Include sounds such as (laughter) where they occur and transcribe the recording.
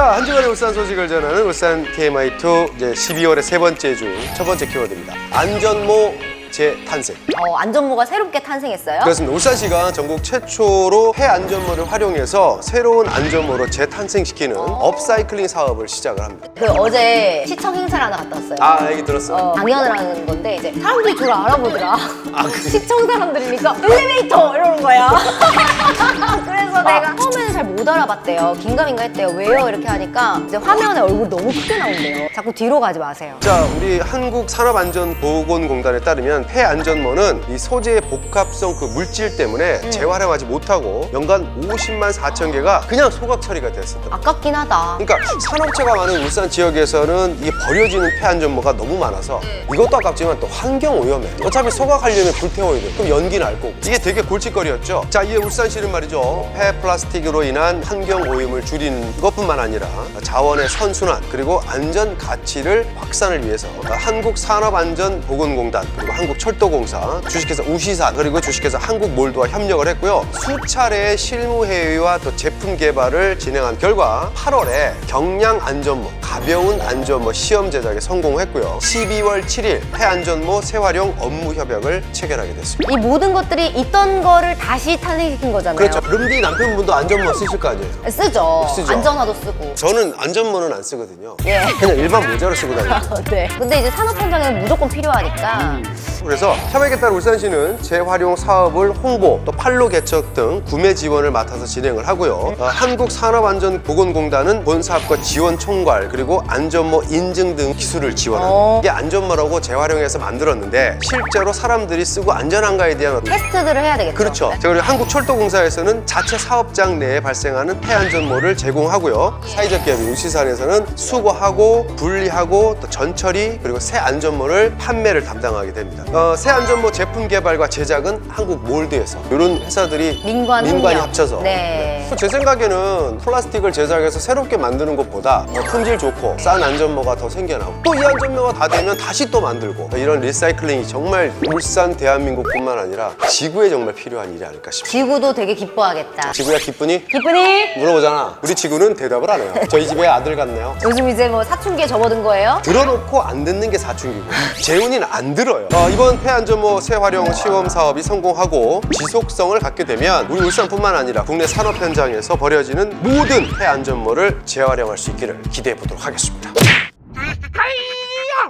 자, 한 주간의 울산 소식을 전하는 울산 TMI2 이제 12월의 세 번째 주 첫 번째 키워드입니다. 안전모 재탄생. 어, 안전모가 새롭게 탄생했어요. 그렇습니다. 울산시가 전국 최초로 폐안전모를 활용해서 새로운 안전모로 재탄생시키는 업사이클링 사업을 시작을 합니다. 그 어제 시청 행사를 하나 갔다 왔어요. 아, 얘기 들었어. 어, 강연을 하는 건데 이제 사람들이 저를 알아보더라. 아, 그 시청 사람들이니까 엘리베이터 이러는 거야. (laughs) 그래서 아. 내가 처음에는 잘못 알아봤대요. 긴가민가 했대요. 왜요? 이렇게 하니까 이제 화면에 얼굴 너무 크게 나온대요. 자꾸 뒤로 가지 마세요. 자, 우리 한국산업안전보건공단에 따르면 폐안전모는 이 소재의 복합성 그 물질 때문에 음. 재활용하지 못하고 연간 50만 4천 개가 그냥 소각 처리가 됐었다. 아깝긴 하다. 그러니까 산업체가 많은 울산 지역에서는 이게 버려지는 폐안전모가 너무 많아서 이것도 아깝지만 또 환경 오염해. 어차피 소각하려면 불태워야 돼. 그럼 연기 날 거고. 이게 되게 골칫거리였죠. 자, 이에 울산시는 말이죠. 폐 플라스틱으로 인한 환경 오염을 줄이는 것뿐만 아니라 자원의 선순환 그리고 안전 가치를 확산을 위해서 한국산업안전보건공단 그리고 한국철도공사 주식회사 우시산 그리고 주식회사 한국몰드와 협력을 했고요. 수차례의 실무회의와 또 제품 개발을 진행한 결과 8월에 경량 안전모, 가벼운 안전모 시험 제작에 성공했고요. 12월 7일 폐안전모 재활용 업무 협약을 체결하게 됐습니다. 이 모든 것들이 있던 거를 다시 탄생시킨 거잖아요. 그렇죠. 름디 남편분도 안전모 쓰실 거 아니에요? 쓰죠. 쓰죠. 안전화도 쓰고. 저는 안전모는 안 쓰거든요. 예. 그냥 일반 모자로 쓰고 다니고. (laughs) 네. 근데 이제 산업 현장에는 무조건 필요하니까 그래서 협약에 따라 울산시는 재활용 사업을 홍보, 또 판로 개척 등 구매 지원을 맡아서 진행을 하고요. 어, 한국산업안전보건공단은 본 사업과 지원 총괄 그리고 안전모 인증 등 기술을 지원합니다. 어. 이게 안전모라고 재활용해서 만들었는데 실제로 사람들이 쓰고 안전한가에 대한 테스트들을 해야 되겠죠. 그렇죠. 자, 그리고 한국철도공사에서는 자체 사업장 내에 발생하는 폐안전모를 제공하고요. 사회적 기업인 우시산에서는 수거하고 분리하고 또 전처리 그리고 새 안전모를 판매를 담당하게 됩니다. 어, 새 안전모 제품 개발과 제작은 한국 몰드에서 이런 회사들이 민관 민관이 협력. 합쳐서 네. 제 생각에는 플라스틱을 제작해서 새롭게 만드는 것보다 어, 품질 좋고 싼 안전모가 더 생겨나고 또 이 안전모가 다 되면 다시 또 만들고 이런 리사이클링이 정말 울산 대한민국뿐만 아니라 지구에 정말 필요한 일이 아닐까 싶습니다. 지구도 되게 기뻐하겠다. 지구야 기쁘니? 기쁘니? 물어보잖아. 우리 지구는 대답을 안 해요. 저희 집에 아들 같네요. 요즘 이제 뭐 사춘기에 접어든 거예요? 들어놓고 안 듣는 게 사춘기고 재훈이는 안 들어요. 어, 이번 폐안전모 재활용 시험 사업이 성공하고 지속성을 갖게 되면 우리 울산뿐만 아니라 국내 산업 현장에서 버려지는 모든 폐안전모를 재활용할 수 있기를 기대해 보도록 하겠습니다.